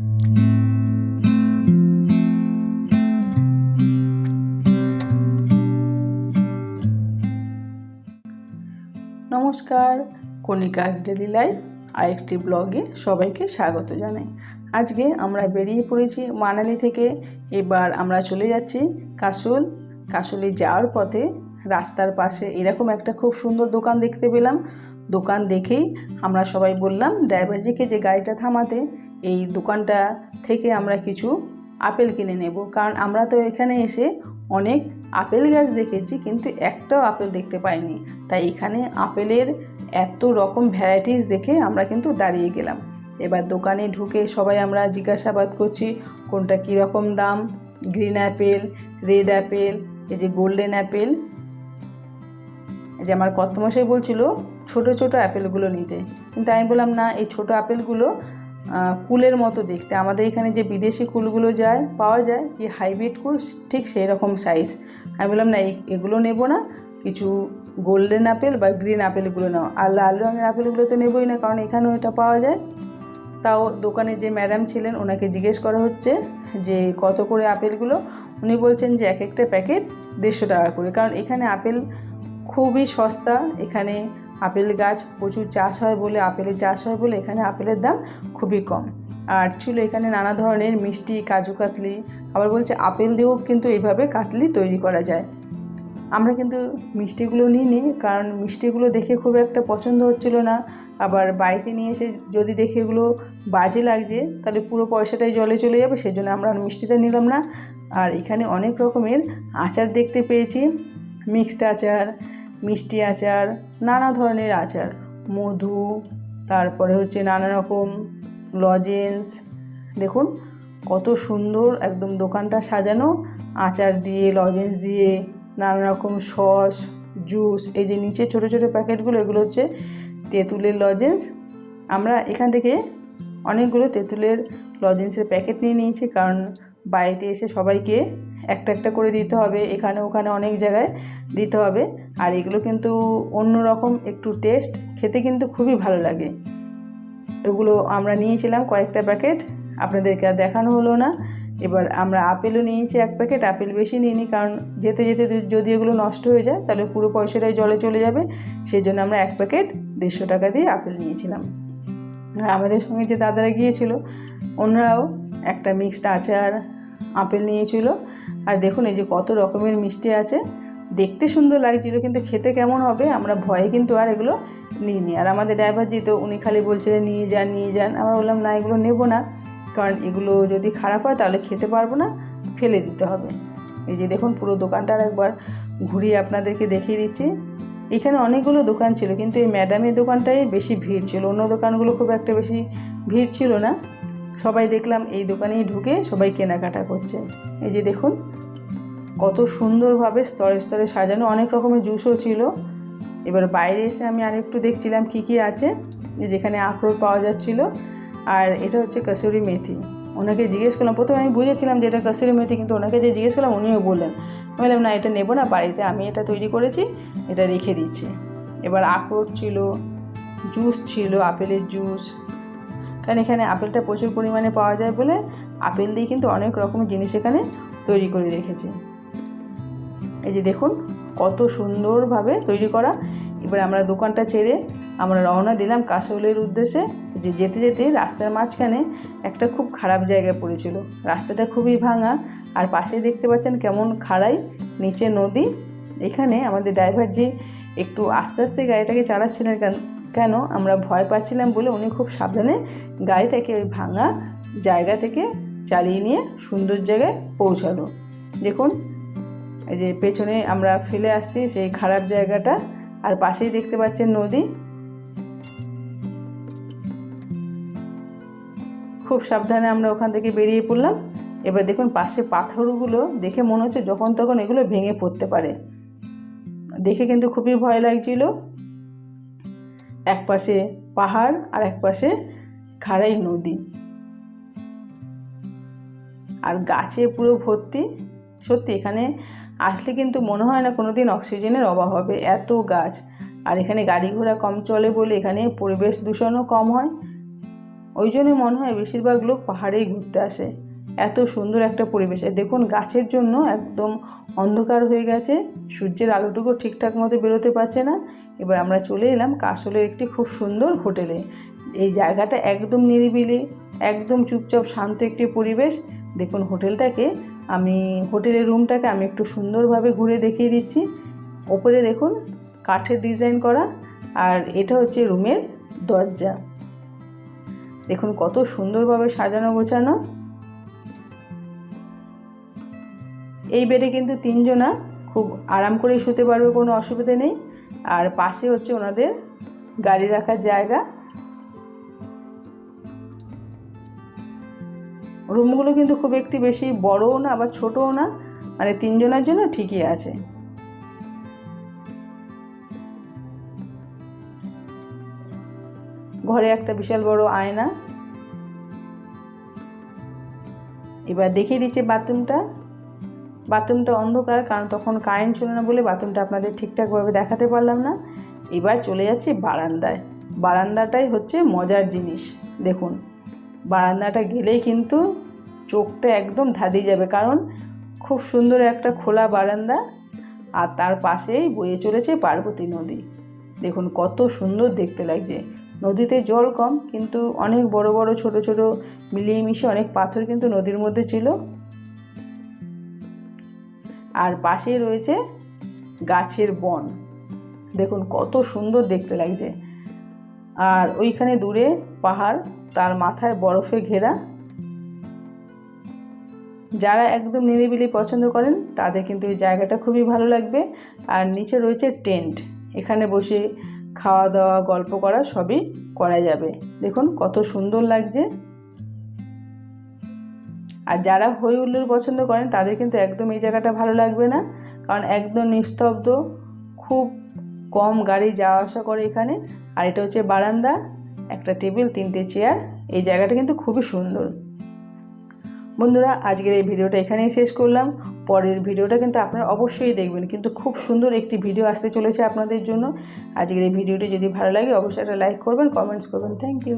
নমস্কার, কণিকাজ daily life আরেকটি ব্লগে সবাইকে স্বাগত জানাই। আজকে আমরা বেরিয়ে পড়েছি মানালি থেকে, এবার আমরা চলে যাচ্ছি কাসুল। কাসুলে যাওয়ার পথে রাস্তার পাশে এরকম একটা খুব সুন্দর দোকান দেখতে পেলাম। দোকান দেখেই আমরা সবাই বললাম ড্রাইভারজিকে যে গাড়িটা থামাতে এই দোকানটা থেকে আমরা কিছু আপেল কিনে নেব। কারণ আমরা তো এখানে এসে অনেক আপেল গাছ দেখেছি, কিন্তু একটাও আপেল দেখতে পাইনি। তাই এখানে আপেলের এত রকম ভ্যারাইটিস দেখে আমরা কিন্তু দাঁড়িয়ে গেলাম। এবার দোকানে ঢুকে সবাই আমরা জিজ্ঞাসাবাদ করছি, কোনটা কীরকম দাম? গ্রিন অ্যাপেল রেড অ্যাপেল এই যে গোল্ডেন অ্যাপেল এই যে আমার কর্তমশাই বলছিল, ছোট ছোট অ্যাপেলগুলো নিতে। কিন্তু আমি বললাম, না, এই ছোট আপেলগুলো কুলের মতো দেখতে। আমাদের এখানে যে বিদেশি কুলগুলো যায়, পাওয়া যায়, কি হাইব্রিড কুল, ঠিক সেই রকম সাইজ আমি বললাম, না এগুলো নেব না। কিছু গোল্ডেন আপেল বা গ্রিন আপেলগুলো নাও। আর লাল রঙের আপেলগুলো তো নেবই না, কারণ এখানেও এটা পাওয়া যায়। তাও দোকানে যে ম্যাডাম ছিলেন, ওনাকে জিজ্ঞেস করা হচ্ছে যে, কত করে আপেলগুলো উনি বলছেন যে, এক একটা প্যাকেট দেড়শো টাকা করে। কারণ এখানে আপেল খুবই সস্তা, এখানে আপেল গাছ প্রচুর চাষ হয় বলে, আপেলের চাষ হয় বলে এখানে আপেলের দাম খুবই কম। আর ছিল এখানে নানা ধরনের মিষ্টি, কাজু কাতলি, আবার বলছে আপেল দিয়েও কিন্তু এইভাবে কাতলি তৈরি করা যায়। আমরা কিন্তু মিষ্টিগুলো নিই নিইনি, কারণ মিষ্টিগুলো দেখে খুব একটা পছন্দ হচ্ছিল না। আবার বাড়িতে নিয়ে এসে যদি দেখে এগুলো বাজে লাগছে, তাহলে পুরো পয়সাটাই জলে চলে যাবে সেই জন্য আমরা আর মিষ্টিটা নিলাম না। আর এখানে অনেক রকমের আচার দেখতে পেয়েছি, মিক্সড আচার মিষ্টি আচার, নানা ধরনের আচার, মধু, তারপরে হচ্ছে নানা রকম লজেন্স দেখুন কত সুন্দর একদম দোকানটা সাজানো, আচার দিয়ে লজেন্স দিয়ে, নানা রকম সস জুস এই যে নিচে ছোটো ছোটো প্যাকেটগুলো, এগুলো হচ্ছে তেঁতুলের লজেন্স আমরা এখান থেকে অনেকগুলো তেঁতুলের লজেন্সের প্যাকেট নিয়ে নিয়েছি, কারণ বাড়িতে এসে সবাইকে একটা একটা করে দিতে হবে, এখানে ওখানে অনেক জায়গায় দিতে হবে। আর এগুলো কিন্তু অন্য রকম একটু টেস্ট খেতে কিন্তু খুবই ভালো লাগে। এগুলো আমরা নিয়েছিলাম কয়েকটা প্যাকেট আপনাদেরকে আর দেখানো হলো না। এবার আমরা আপেলও নিয়েছি এক প্যাকেট আপেল বেশি নিইনি কারণ যেতে যেতে যদি- এগুলো নষ্ট হয়ে যায় তাহলে পুরো পয়সাটাই জলে চলে যাবে। সেই জন্য আমরা এক প্যাকেট দেড়শো টাকা দিয়ে আপেল নিয়েছিলাম। আর আমাদের সঙ্গে যে দাদারা গিয়েছিল, ওনারাও একটা মিক্সড আচার আপেল নিয়েছিল। আর দেখুন, এই যে কত রকমের মিষ্টি আছে। দেখতে সুন্দর লাগছিল, কিন্তু খেতে কেমন হবে আমরা ভয়ে কিন্তু আর এগুলো নিইনি। আর আমাদের ড্রাইভার জি তো উনি খালি বলছিলেন, নিয়ে যান নিয়ে যান। আমরা বললাম, না, এগুলো নেব না। কারণ এগুলো যদি খারাপ হয়, তাহলে খেতে পারব না, ফেলে দিতে হবে। এই যে দেখুন, পুরো দোকানটা আর একবার ঘুরিয়ে আপনাদেরকে দেখিয়ে দিচ্ছি। এখানে অনেকগুলো দোকান ছিল, কিন্তু এই ম্যাডামের দোকানটাই বেশি ভিড় ছিল। অন্য দোকানগুলো খুব একটা বেশি ভিড় ছিল না। সবাই দেখলাম এই দোকানেই ঢুকে সবাই কেনাকাটা করছে। এই যে দেখুন, কত সুন্দরভাবে স্তরে স্তরে সাজানো, অনেক রকমের জুসও ছিল। এবার বাইরে এসে আমি আরেকটু দেখছিলাম কি কি আছে যে যেখানে আখরোট পাওয়া যাচ্ছিল। আর এটা হচ্ছে কসুরি মেথি। ওনাকে জিজ্ঞেস করলাম, প্রথমে আমি বুঝেছিলাম যে এটা কসুরি মেথি, কিন্তু ওনাকে যে জিজ্ঞেস করলাম, উনিও বললেন। আমি বললাম, না, এটা নেব না, বাড়িতে আমি এটা তৈরি করেছি, এটা রেখে দিচ্ছি। এবার আখরোট ছিল, জুস ছিল, আপেলের জুস কারণ এখানে আপেলটা প্রচুর পরিমাণে পাওয়া যায় বলে আপেল দিয়ে কিন্তু অনেক রকমের জিনিস এখানে তৈরি করে রেখেছে। এই যে দেখুন, কত সুন্দরভাবে তৈরি করা। এবার আমরা দোকানটা ছেড়ে আমরা রওনা দিলাম কাশৌলের উদ্দেশ্যে যে যেতে যেতে রাস্তার মাঝখানে একটা খুব খারাপ জায়গায় পড়েছিল। রাস্তাটা খুবই ভাঙা আর পাশে দেখতে পাচ্ছেন কেমন খাড়াই, নিচে নদী। এখানে আমাদের ড্রাইভার যে একটু আস্তে আস্তে গাড়িটাকে চালাচ্ছিলেন কেন- আমরা ভয় পাচ্ছিলাম বলে উনি খুব সাবধানে গাড়িটাকে ওই ভাঙা জায়গা থেকে চালিয়ে নিয়ে সুন্দর জায়গায় পৌঁছালো। দেখুন, এই যে পেছনে আমরা ফেলে আসছি সেই খারাপ জায়গাটা, আর পাশেই দেখতে পাচ্ছেন নদী। খুব সাবধানে আমরা ওখান থেকে বেরিয়ে পড়লাম। এবার দেখুন, পাশে পাথরগুলো দেখে মনে হচ্ছে যখন তখন এগুলো ভেঙে পড়তে পারে। দেখে কিন্তু খুবই ভয় লাগছিল। এক পাশে পাহাড় আর এক পাশে খাড়াই নদী। আর গাছে পুরো ভর্তি। সত্যি, এখানে আসলে কিন্তু মনে হয় না কোনো দিন অক্সিজেনের অভাব হবে। এত গাছ। আর এখানে গাড়ি ঘোড়া কম চলে বলে এখানে পরিবেশ দূষণও কম হয়। ওই জন্য মনে হয় বেশিরভাগ লোক পাহাড়েই ঘুরতে আসে। এত সুন্দর একটা পরিবেশ। দেখুন, গাছের জন্য একদম অন্ধকার হয়ে গেছে। সূর্যের আলোটুকু ঠিকঠাক মতো বেরোতে পারছে না। এবার আমরা চলে এলাম কাশলের একটি খুব সুন্দর হোটেলে। এই জায়গাটা একদম নিরিবিলি, একদম চুপচাপ শান্ত একটি পরিবেশ। দেখুন, হোটেলটাকে আমি, হোটেলের রুমটাকে আমি একটু সুন্দরভাবে ঘুরে দেখিয়ে দিচ্ছি। ওপরে দেখুন, কাঠের ডিজাইন করা আর এটা হচ্ছে রুমের দরজা। দেখুন, কত সুন্দরভাবে সাজানো গোছানো। এই বেডে কিন্তু তিনজনা খুব আরাম করে শুতে পারবে, কোনো অসুবিধা নেই। আর পাশে হচ্ছে ওনাদের গাড়ি রাখার জায়গা। রুমগুলো কিন্তু খুব একটি বেশি বড়ও না, আবার ছোটও না মানে তিনজনের জন্য ঠিকই আছে। ঘরে একটা বিশাল বড় আয়না। এবার দেখিয়ে দিচ্ছে বাথরুমটা। বাথরুমটা অন্ধকার, কারণ তখন কারেন্ট ছিল না বলে বাথরুমটা আপনাদের ঠিকঠাকভাবে দেখাতে পারলাম না। এবার চলে যাচ্ছি বারান্দায়। বারান্দাটাই হচ্ছে মজার জিনিস, দেখুন। বারান্দাটা গেলেই কিন্তু চোখটা একদম ধাঁধিয়ে যাবে, কারণ খুব সুন্দর একটা খোলা বারান্দা, আর তার পাশেই বয়ে চলেছে পার্বতী নদী। দেখুন, কত সুন্দর দেখতে লাগছে। নদীতে জল কম, কিন্তু অনেক বড় বড়, ছোট ছোট, মিলিয়ে মিশে অনেক পাথর কিন্তু নদীর মধ্যে ছিল। আর পাশে রয়েছে গাছের বন। দেখুন, কত সুন্দর দেখতে লাগছে। আর ওইখানে দূরে পাহাড়, তার মাথায় বরফে ঘেরা। যারা একদম নিরিবিলি পছন্দ করেন, তাদের কিন্তু এই জায়গাটা খুবই ভালো লাগবে। আর নিচে রয়েছে টেন্ট। এখানে বসে খাওয়া দাওয়া গল্প করা সবই করা যাবে। দেখুন, কত সুন্দর লাগছে। আর যারা হই হুল্লোড় পছন্দ করেন, তাদের কিন্তু একদম এই জায়গাটা ভালো লাগবে না। কারণ একদম নিস্তব্ধ, খুব কম গাড়ি যাওয়া আসা করে এখানে। আর এটা হচ্ছে বারান্দা, একটা টেবিল, তিনটে চেয়ার। এই জায়গাটা কিন্তু খুবই সুন্দর। বন্ধুরা, আজকের এই ভিডিওটা এখানেই শেষ করলাম। পরের ভিডিওটা কিন্তু আপনারা অবশ্যই দেখবেন। কিন্তু খুব সুন্দর একটি ভিডিও আসতে চলেছে আপনাদের জন্য। আজকের এই ভিডিওটি যদি ভালো লাগে, অবশ্যই একটা লাইক করবেন, কমেন্টস করবেন। Thank you